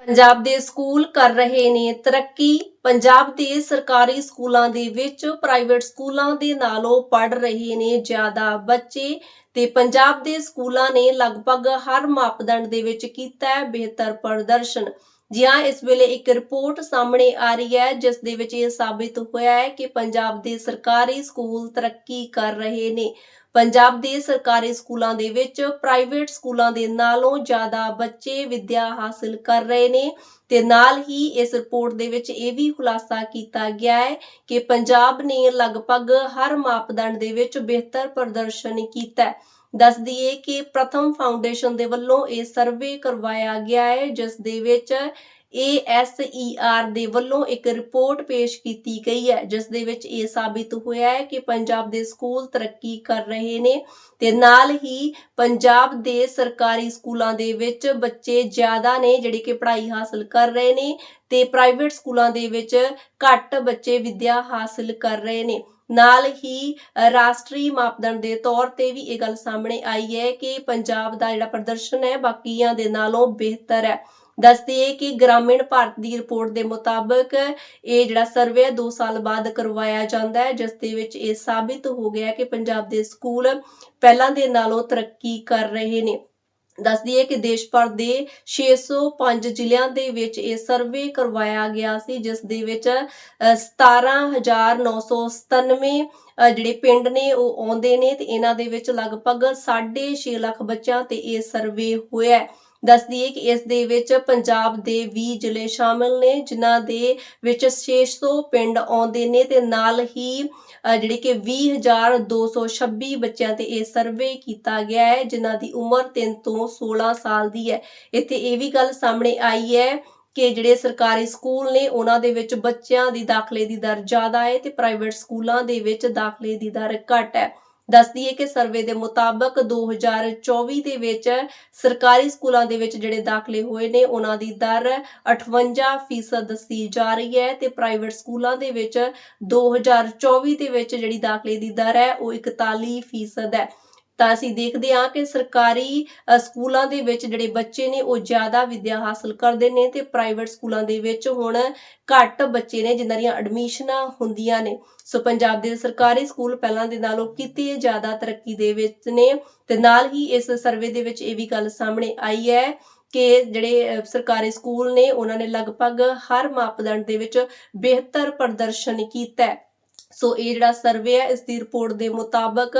ਪੰਜਾਬ ਦੇ ਸਕੂਲ ਕਰ ਰਹੇ ਨੇ ਤਰੱਕੀ। ਪੰਜਾਬ ਦੇ ਸਰਕਾਰੀ ਸਕੂਲਾਂ ਦੇ ਵਿੱਚ ਪ੍ਰਾਈਵੇਟ ਸਕੂਲਾਂ ਦੇ ਨਾਲੋਂ ਪੜ ਰਹੇ ਨੇ ਜ਼ਿਆਦਾ ਬੱਚੇ ਤੇ ਪੰਜਾਬ ਦੇ ਸਕੂਲਾਂ ਨੇ ਲਗਭਗ ਹਰ ਮਾਪਦੰਡ ਦੇ ਵਿੱਚ ਕੀਤਾ ਹੈ ਬਿਹਤਰ ਪ੍ਰਦਰਸ਼ਨ। ਜੀ ਹਾਂ ਇਸ ਵੇਲੇ ਇੱਕ ਰਿਪੋਰਟ ਸਾਹਮਣੇ ਆ ਰਹੀ ਹੈ, ਜਿਸ ਦੇ ਵਿੱਚ ਇਹ ਸਾਬਿਤ ਹੋਇਆ ਹੈ ਕਿ ਪੰਜਾਬ ਦੇ ਸਰਕਾਰੀ ਸਕੂਲ ਤਰੱਕੀ ਕਰ ਰਹੇ ਨੇ। ਪੰਜਾਬ ਦੇ ਸਰਕਾਰੀ ਸਕੂਲਾਂ ਦੇ ਵਿੱਚ ਪ੍ਰਾਈਵੇਟ ਸਕੂਲਾਂ ਦੇ ਨਾਲੋਂ ਜ਼ਿਆਦਾ ਬੱਚੇ ਵਿੱਦਿਆ ਹਾਸਲ ਕਰ ਰਹੇ ਨੇ ਤੇ ਨਾਲ ਹੀ ਇਸ ਰਿਪੋਰਟ ਦੇ ਵਿੱਚ ਇਹ ਵੀ ਖੁਲਾਸਾ ਕੀਤਾ ਗਿਆ ਹੈ ਕਿ ਪੰਜਾਬ ਨੇ ਲਗਭਗ ਹਰ ਮਾਪਦੰਡ ਦੇ ਵਿੱਚ ਬਿਹਤਰ ਪ੍ਰਦਰਸ਼ਨ ਕੀਤਾ ਹੈ। ਦੱਸ ਦਈਏ ਕਿ ਪ੍ਰਥਮ ਫਾਊਂਡੇਸ਼ਨ ਦੇ ਵੱਲੋਂ ਇਹ ਸਰਵੇ ਕਰਵਾਇਆ ਗਿਆ ਹੈ, ਜਿਸ ਦੇ ਵਿੱਚ ASER ਦੇ ਵੱਲੋਂ ਇੱਕ ਰਿਪੋਰਟ ਪੇਸ਼ ਕੀਤੀ ਗਈ ਹੈ, ਜਿਸ ਦੇ ਵਿੱਚ ਇਹ ਸਾਬਿਤ ਹੋਇਆ ਹੈ ਕਿ ਪੰਜਾਬ ਦੇ ਸਕੂਲ ਤਰੱਕੀ ਕਰ ਰਹੇ ਨੇ ਤੇ ਨਾਲ ਹੀ ਪੰਜਾਬ ਦੇ ਸਰਕਾਰੀ ਸਕੂਲਾਂ ਦੇ ਵਿੱਚ ਬੱਚੇ ਜ਼ਿਆਦਾ ਨੇ ਜਿਹੜੇ ਕਿ ਪੜ੍ਹਾਈ ਹਾਸਲ ਕਰ ਰਹੇ ਨੇ ਤੇ ਪ੍ਰਾਈਵੇਟ ਸਕੂਲਾਂ ਦੇ ਵਿੱਚ ਘੱਟ ਬੱਚੇ ਵਿੱਦਿਆ ਹਾਸਲ ਕਰ ਰਹੇ ਨੇ। ਨਾਲ ਹੀ ਰਾਸ਼ਟਰੀ ਮਾਪਦੰਡ ਦੇ ਤੌਰ ਤੇ ਵੀ ਇਹ ਗੱਲ ਸਾਹਮਣੇ ਆਈ ਹੈ ਕਿ ਪੰਜਾਬ ਦਾ ਜਿਹੜਾ ਪ੍ਰਦਰਸ਼ਨ ਹੈ ਬਾਕੀਆਂ ਦੇ ਨਾਲੋਂ ਬਿਹਤਰ ਹੈ। ਦੱਸਦੇ ਕਿ ਗ੍ਰਾਮੀਣ ਭਾਰਤ ਦੀ ਰਿਪੋਰਟ ਦੇ ਮੁਤਾਬਕ ਇਹ ਜਿਹੜਾ ਸਰਵੇ 2 ਸਾਲ ਬਾਅਦ ਕਰਵਾਇਆ ਜਾਂਦਾ ਹੈ ਜਿਸ ਦੇ ਵਿੱਚ ਇਹ ਸਾਬਿਤ ਹੋ ਗਿਆ ਕਿ ਪੰਜਾਬ ਦੇ ਸਕੂਲ ਪਹਿਲਾਂ ਦੇ ਨਾਲੋਂ ਤਰੱਕੀ ਕਰ ਰਹੇ ਨੇ। ਦੱਸਦੀ ਹੈ ਕਿ ਦੇਸ਼ ਭਰ ਦੇ 605 ਜ਼ਿਲ੍ਹਿਆਂ ਦੇ ਵਿੱਚ ਇਹ ਸਰਵੇ ਕਰਵਾਇਆ ਗਿਆ ਸੀ ਜਿਸ ਦੇ ਵਿੱਚ ਅ, 17997 ਅ, ਜਿਹੜੇ ਪਿੰਡ ਨੇ ਉਹ ਆਉਂਦੇ ਨੇ ਤੇ ਇਹਨਾਂ ਦੇ ਵਿੱਚ ਲਗਭਗ 6.5 ਲੱਖ ਬੱਚਿਆਂ ਤੇ ਇਹ ਸਰਵੇ ਹੋਇਆ ਹੈ। ਦੱਸਦੀ ਹੈ ਕਿ ਇਸ ਦੇ ਵਿੱਚ ਪੰਜਾਬ ਦੇ 20 ਜ਼ਿਲ੍ਹੇ ਸ਼ਾਮਿਲ ਨੇ ਜਿਨ੍ਹਾਂ ਦੇ ਵਿੱਚ 600 ਪਿੰਡ ਆਉਂਦੇ ਨੇ ਤੇ ਨਾਲ ਹੀ ਅ, ਜਿਹੜੀ ਕਿ 20226 ਬੱਚਿਆਂ ਤੇ ਇਹ ਸਰਵੇ ਕੀਤਾ ਗਿਆ ਹੈ ਜਿਨ੍ਹਾਂ ਦੀ ਉਮਰ 3 ਤੋਂ 16 ਸਾਲ ਦੀ ਹੈ। ਇੱਥੇ ਇਹ ਵੀ ਗੱਲ ਸਾਹਮਣੇ ਆਈ ਹੈ ਕਿ ਜਿਹੜੇ ਸਰਕਾਰੀ ਸਕੂਲ ਨੇ ਉਹਨਾਂ ਦੇ ਵਿੱਚ ਬੱਚਿਆਂ ਦੀ ਦਾਖਲੇ ਦੀ ਦਰ ਜ਼ਿਆਦਾ ਹੈ ਤੇ ਪ੍ਰਾਈਵੇਟ ਸਕੂਲਾਂ ਦੇ ਵਿੱਚ ਦਾਖਲੇ ਦੀ ਦਰ ਘੱਟ ਹੈ। ਦੱਸਦੀ ਹੈ ਕਿ ਸਰਵੇ ਦੇ ਮੁਤਾਬਕ 2024 ਦੇ ਵਿੱਚ ਸਰਕਾਰੀ ਸਕੂਲਾਂ ਦੇ ਵਿੱਚ ਜਿਹੜੇ ਦਾਖਲੇ ਹੋਏ ਨੇ, ਉਹਨਾਂ ਦੀ ਦਰ 58% ਦੱਸੀ ਜਾ ਰਹੀ ਹੈ ਤੇ ਪ੍ਰਾਈਵੇਟ ਸਕੂਲਾਂ ਦੇ ਵਿੱਚ 2024 ਦੇ ਵਿੱਚ ਜਿਹੜੀ ਦਾਖਲੇ ਦੀ ਦਰ ਹੈ, ਉਹ 41% ਹੈ। ਤਾਂ ਅਸੀਂ ਦੇਖਦੇ ਹਾਂ ਕਿ ਸਰਕਾਰੀ ਸਕੂਲਾਂ ਦੇ ਵਿੱਚ ਜਿਹੜੇ ਬੱਚੇ ਨੇ ਉਹ ਜ਼ਿਆਦਾ ਵਿੱਦਿਆ ਹਾਸਲ ਕਰਦੇ ਨੇ ਤੇ ਪ੍ਰਾਈਵੇਟ ਸਕੂਲਾਂ ਦੇ ਵਿੱਚ ਹੁਣ ਘੱਟ ਬੱਚੇ ਨੇ ਜਿਨ੍ਹਾਂ ਦੀਆਂ ਐਡਮਿਸ਼ਨਾਂ ਹੁੰਦੀਆਂ ਨੇ। ਸੋ ਪੰਜਾਬ ਦੇ ਸਰਕਾਰੀ ਸਕੂਲ ਪਹਿਲਾਂ ਦੇ ਨਾਲੋਂ ਕਿਤੇ ਜ਼ਿਆਦਾ ਤਰੱਕੀ ਦੇ ਵਿੱਚ ਨੇ ਤੇ ਨਾਲ ਹੀ ਇਸ ਸਰਵੇ ਦੇ ਵਿੱਚ ਇਹ ਵੀ ਗੱਲ ਸਾਹਮਣੇ ਆਈ ਹੈ ਕਿ ਜਿਹੜੇ ਸਰਕਾਰੀ ਸਕੂਲ ਨੇ ਉਹਨਾਂ ਨੇ ਲਗਭਗ ਹਰ ਮਾਪਦੰਡ ਦੇ ਵਿੱਚ ਬਿਹਤਰ ਪ੍ਰਦਰਸ਼ਨ ਕੀਤਾ ਹੈ। ਸੋ ਇਹ ਜਿਹੜਾ ਸਰਵੇ ਹੈ, ਇਸ ਦੀ ਰਿਪੋਰਟ ਦੇ ਮੁਤਾਬਕ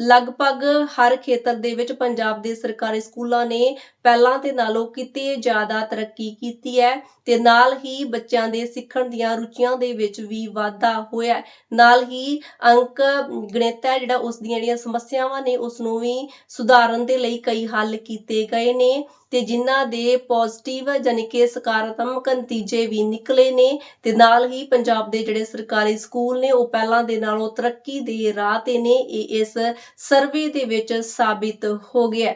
ਲਗਭਗ ਹਰ ਖੇਤਰ ਦੇ ਵਿੱਚ ਪੰਜਾਬ ਦੇ ਸਰਕਾਰੀ ਸਕੂਲਾਂ ਨੇ ਪਹਿਲਾਂ ਦੇ ਨਾਲੋਂ ਕਿਤੇ ਜ਼ਿਆਦਾ ਤਰੱਕੀ ਕੀਤੀ ਹੈ ਤੇ ਨਾਲ ਹੀ ਬੱਚਿਆਂ ਦੇ ਸਿੱਖਣ ਦੀਆਂ ਰੁਚੀਆਂ ਦੇ ਵਿੱਚ ਵੀ ਵਾਧਾ ਹੋਇਆ ਨਾਲ ਹੀ ਅੰਕ ਗਣਿਤ ਹੈ, ਜਿਹੜਾ ਉਸ ਦੀਆਂ ਜਿਹੜੀਆਂ ਸਮੱਸਿਆਵਾਂ ਨੇ, ਉਸ ਨੂੰ ਵੀ ਸੁਧਾਰਨ ਦੇ ਲਈ ਕਈ ਹੱਲ ਕੀਤੇ ਗਏ ਨੇ ਤੇ ਜਿਨ੍ਹਾਂ ਦੇ ਪੋਜ਼ਿਟਿਵ ਯਾਨੀ ਕਿ ਸਕਾਰਾਤਮਕ ਨਤੀਜੇ ਵੀ ਨਿਕਲੇ ਨੇ ਤੇ ਨਾਲ ਹੀ ਪੰਜਾਬ ਦੇ ਜਿਹੜੇ ਸਰਕਾਰੀ ਸਕੂਲ ਨੇ, ਉਹ ਪਹਿਲਾਂ ਦੇ ਨਾਲੋਂ ਤਰੱਕੀ ਦੇ ਰਾਹ ਤੇ ਨੇ ਇਹ ਇਸ ਸਰਵੇ ਦੇ ਵਿੱਚ ਸਾਬਿਤ ਹੋ ਗਿਆ